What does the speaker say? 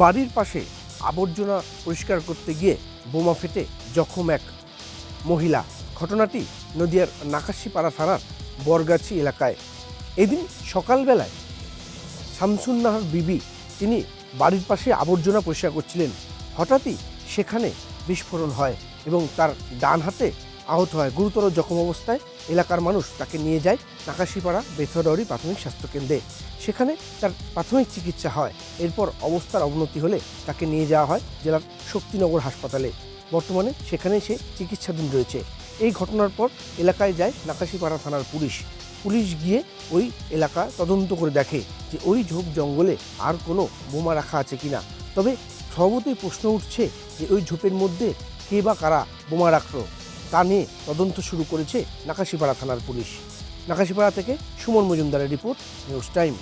বাড়ির পাশে আবর্জনা পরিষ্কার করতে গিয়ে বোমা ফেটে জখম এক মহিলা। ঘটনাটি নদিয়ার নাকাশিপাড়া থানার বরগাছি এলাকায়। এদিন সকালবেলায় শামসুন্নাহার বিবি তিনি বাড়ির পাশে আবর্জনা পরিষ্কার করছিলেন। হঠাৎই সেখানে বিস্ফোরণ হয় এবং তার ডান হাতে আহত হয়। গুরুতর জখম অবস্থায় এলাকার মানুষ তাকে নিয়ে যায় নাকাশিপাড়া বেথরডাউরি প্রাথমিক স্বাস্থ্যকেন্দ্রে। সেখানে তার প্রাথমিক চিকিৎসা হয়। এরপর অবস্থার অবনতি হলে তাকে নিয়ে যাওয়া হয় জেলার শক্তিনগর হাসপাতালে। বর্তমানে সেখানে সে চিকিৎসাধীন রয়েছে। এই ঘটনার পর এলাকায় যায় নাকাশিপাড়া থানার পুলিশ। পুলিশ গিয়ে ওই এলাকা তদন্ত করে দেখে যে ওই ঝোপ জঙ্গলে আর কোনো বোমা রাখা আছে কিনা। তবে স্বভাবতই প্রশ্ন উঠছে যে ওই ঝোপের মধ্যে কে বা কারা বোমা রাখল। তা নিয়ে তদন্ত শুরু করেছে নাকাশিপাড়া থানার পুলিশ। নাকাশিপাড়া থেকে সুমন মজুমদারের রিপোর্ট, নিউজ টাইম।